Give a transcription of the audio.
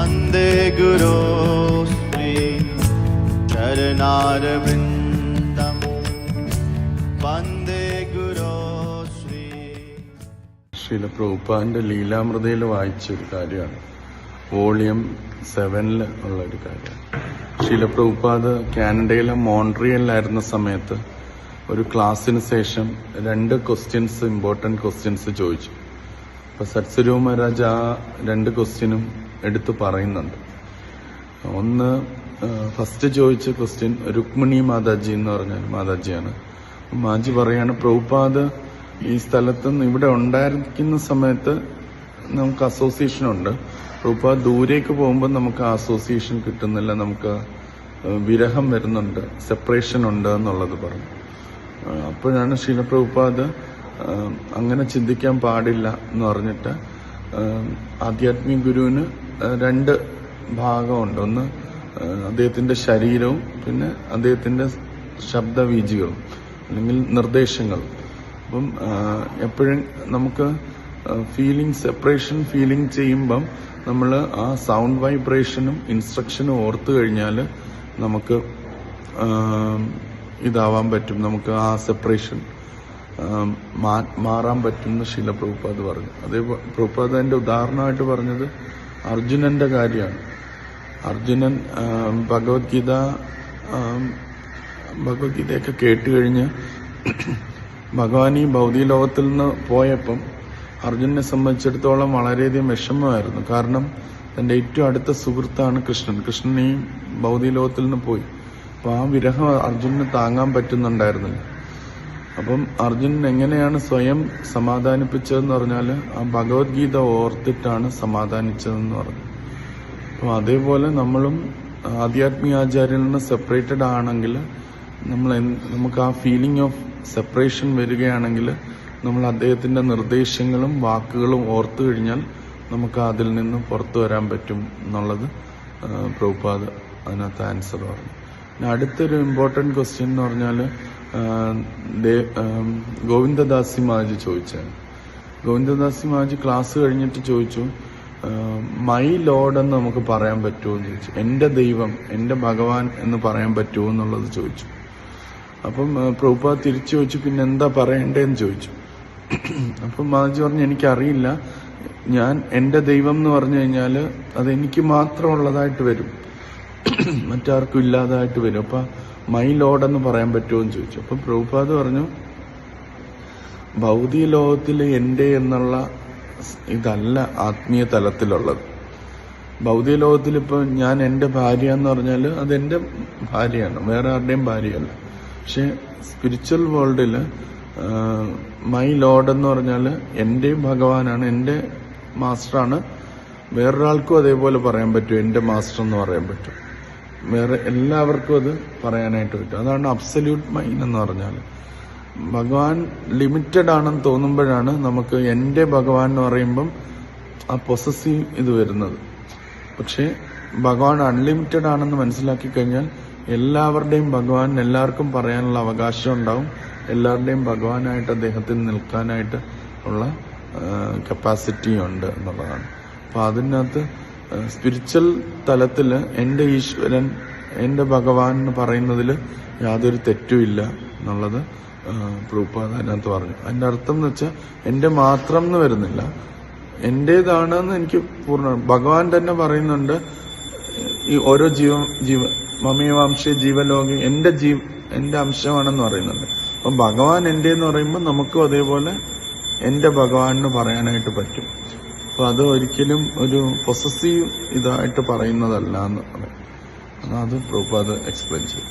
वन्दे गुरो श्री चरणारविन्दम् वन्दे गुरो श्री ശീല പ്രഭുപ്പാന്റെ ലീലാമൃതയിൽ വായിച്ച ഒരു കാര്യമാണ് വോളിയം സെവനിൽ ഉള്ള ഒരു കാര്യമാണ് ശീല പ്രഭുപാദ് കാനഡയിലെ മോൺട്രിയലിലായിരുന്ന സമയത്ത് ഒരു ക്ലാസ്സിന് ശേഷം രണ്ട് ക്വസ്റ്റ്യൻസ് ഇമ്പോർട്ടൻറ്റ് ക്വസ്റ്റ്യൻസ് ചോദിച്ചു അപ്പൊ സത്സരു മഹാരാജ് ആ രണ്ട് ക്വസ്റ്റ്യനും എടുത്തു പറയുന്നുണ്ട്. ഒന്ന് ഫസ്റ്റ് ചോദിച്ച ക്വസ്റ്റ്യൻ രുക്മിണി മാതാജി എന്ന് പറഞ്ഞാൽ മാതാജിയാണ്. മാജി പറയാണ് പ്രഭുപാദ് ഈ സ്ഥലത്ത് നിന്ന് ഇവിടെ ഉണ്ടായിരിക്കുന്ന സമയത്ത് നമുക്ക് അസോസിയേഷൻ ഉണ്ട്. പ്രഭുപാദ് ദൂരേക്ക് പോകുമ്പോൾ നമുക്ക് അസോസിയേഷൻ കിട്ടുന്നില്ല. നമുക്ക് വിരഹം വരുന്നുണ്ട്. സെപ്പറേഷൻ ഉണ്ട് എന്നുള്ളത് പറഞ്ഞു. അപ്പോഴാണ് ശീലപ്രഭുപാദ് അങ്ങനെ ചിന്തിക്കാൻ പാടില്ല എന്ന് പറഞ്ഞിട്ട് ആധ്യാത്മിക ഗുരുവിന് രണ്ട് ഭാഗമുണ്ട്. ഒന്ന് അദ്ദേഹത്തിന്റെ ശരീരവും പിന്നെ അദ്ദേഹത്തിന്റെ ശബ്ദവീജികളും അല്ലെങ്കിൽ നിർദ്ദേശങ്ങളും. അപ്പം എപ്പോഴും നമുക്ക് ഫീലിംഗ് സെപ്പറേഷൻ ഫീലിംഗ് ചെയ്യുമ്പം നമ്മൾ ആ സൗണ്ട് വൈബ്രേഷനും ഇൻസ്ട്രക്ഷനും ഓർത്തു കഴിഞ്ഞാൽ നമുക്ക് ഇതാവാൻ പറ്റും. നമുക്ക് ആ സെപ്പറേഷൻ മാറാൻ പറ്റുന്ന ശീല പ്രഭുപാദ് പറഞ്ഞു. അതേ പ്രഭുപാദ് അതിന്റെ ഉദാഹരണമായിട്ട് പറഞ്ഞത് അർജുനന്റെ കാര്യമാണ്. അർജുനൻ ഭഗവത്ഗീത ഭഗവത്ഗീതയൊക്കെ കേട്ട് കഴിഞ്ഞ് ഭഗവാൻ ഈ ഭൗതിക ലോകത്തിൽ നിന്ന് പോയപ്പം അർജുനെ സംബന്ധിച്ചിടത്തോളം വളരെയധികം വിഷമമായിരുന്നു. കാരണം തന്റെ ഏറ്റവും അടുത്ത സുഹൃത്താണ് കൃഷ്ണൻ. കൃഷ്ണൻ ഈ ഭൗതിക ലോകത്തിൽ നിന്ന് പോയി. അപ്പൊ ആ വിരഹം അർജുനന് താങ്ങാൻ പറ്റുന്നുണ്ടായിരുന്നില്ല. അപ്പം അർജുനൻ എങ്ങനെയാണ് സ്വയം സമാധാനിപ്പിച്ചതെന്ന് പറഞ്ഞാൽ ആ ഭഗവത്ഗീത ഓർത്തിട്ടാണ് സമാധാനിച്ചതെന്ന് പറഞ്ഞു. അപ്പോൾ അതേപോലെ നമ്മളും ആധ്യാത്മിക ആചാര്യനിൽ സെപ്പറേറ്റഡ് ആണെങ്കിൽ നമ്മൾ നമുക്ക് ആ ഫീലിംഗ് ഓഫ് സെപ്പറേഷൻ വരികയാണെങ്കിൽ നമ്മൾ അദ്ദേഹത്തിന്റെ നിർദ്ദേശങ്ങളും വാക്കുകളും ഓർത്തു കഴിഞ്ഞാൽ നമുക്ക് അതിൽ നിന്ന് പുറത്തു വരാൻ പറ്റും എന്നുള്ളത് പ്രഭുപാദ് അതിനകത്ത് ആൻസർ പറഞ്ഞു. അടുത്തൊരു ഇമ്പോർട്ടന്റ് ക്വസ്റ്റ്യൻ എന്ന് പറഞ്ഞാൽ ഗോവിന്ദദാസി മാജി ചോദിച്ചാണ് ഗോവിന്ദദാസി മാജി ക്ലാസ് കഴിഞ്ഞിട്ട് ചോദിച്ചു മൈ ലോഡ് എന്ന് നമുക്ക് പറയാൻ പറ്റുമോ എന്ന് ചോദിച്ചു. എന്റെ ദൈവം എന്റെ ഭഗവാൻ എന്ന് പറയാൻ പറ്റുമോ എന്നുള്ളത് ചോദിച്ചു. അപ്പം ആ, തിരിച്ചു ചോദിച്ചു പിന്നെ എന്താ പറയണ്ടേന്ന് ചോദിച്ചു. അപ്പം മാജി പറഞ്ഞു എനിക്കറിയില്ല. ഞാൻ എന്റെ ദൈവം എന്ന് പറഞ്ഞു കഴിഞ്ഞാൽ അത് എനിക്ക് മാത്രമുള്ളതായിട്ട് വരും. മറ്റാർക്കും ഇല്ലാതായിട്ട് വരും. അപ്പൊ മൈ ലോഡ് എന്ന് പറയാൻ പറ്റുമോ എന്ന് ചോദിച്ചു. അപ്പൊ പ്രഭുപാദ് പറഞ്ഞു ഭൗതിക ലോകത്തിൽ എന്റെ എന്നുള്ള ഇതല്ല ആത്മീയ തലത്തിലുള്ളത്. ഭൗതിക ലോകത്തിൽ ഇപ്പൊ ഞാൻ എന്റെ ഭാര്യ എന്ന് പറഞ്ഞാൽ അത് എന്റെ ഭാര്യയാണ്. വേറെ ആരുടെയും ഭാര്യയല്ല. പക്ഷെ സ്പിരിച്വൽ വേൾഡിൽ മൈ ലോഡ് എന്ന് പറഞ്ഞാൽ എന്റെയും ഭഗവാനാണ് എന്റെ മാസ്റ്ററാണ് വേറൊരാൾക്കും അതേപോലെ പറയാൻ പറ്റും എന്റെ മാസ്റ്റർ എന്ന് പറയാൻ പറ്റും വേറെ എല്ലാവർക്കും അത് പറയാനായിട്ട് പറ്റും. അതാണ് അബ്സല്യൂട്ട് മൈൻഡ് എന്ന് പറഞ്ഞാൽ ഭഗവാൻ ലിമിറ്റഡ് ആണെന്ന് തോന്നുമ്പോഴാണ് നമുക്ക് എന്റെ ഭഗവാൻ എന്ന് പറയുമ്പം ആ പൊസസീവ് ഇത് വരുന്നത്. പക്ഷേ ഭഗവാൻ അൺലിമിറ്റഡ് ആണെന്ന് മനസ്സിലാക്കി കഴിഞ്ഞാൽ എല്ലാവരുടെയും ഭഗവാൻ എല്ലാവർക്കും പറയാനുള്ള അവകാശം ഉണ്ടാവും. എല്ലാവരുടെയും ഭഗവാനായിട്ട് അദ്ദേഹത്തിന് നിൽക്കാനായിട്ട് ഉള്ള കപ്പാസിറ്റി ഉണ്ട് എന്നുള്ളതാണ്. അപ്പോൾ അതിനകത്ത് സ്പിരിച്വൽ തലത്തിൽ എന്റെ ഈശ്വരൻ എന്റെ ഭഗവാൻ എന്ന് പറയുന്നതിൽ യാതൊരു തെറ്റുമില്ല എന്നുള്ളത് പ്രൂപ്പാദ് അതിനകത്ത് പറഞ്ഞു. അതിന്റെ അർത്ഥം എന്ന് വെച്ചാൽ എന്റെ മാത്രം എന്ന് വരുന്നില്ല. എന്റേതാണെന്ന് എനിക്ക് പൂർണ ഭഗവാൻ തന്നെ പറയുന്നുണ്ട് ഈ ഓരോ ജീവ ജീവ മമീവംശ ജീവലോകം എന്റെ ജീവ എന്റെ അംശമാണെന്ന് പറയുന്നുണ്ട്. അപ്പൊ ഭഗവാൻ എന്റെ എന്ന് പറയുമ്പോൾ നമുക്കും അതേപോലെ എന്റെ ഭഗവാൻ എന്ന് പറയാനായിട്ട് പറ്റും. അപ്പൊ അത് ഒരിക്കലും ഒരു പൊസസീവ് ഇതായിട്ട് പറയുന്നതല്ല എന്ന് പറയും അത് പ്രൂപ്പ് അത് എക്സ്പ്ലെയിൻ ചെയ്യും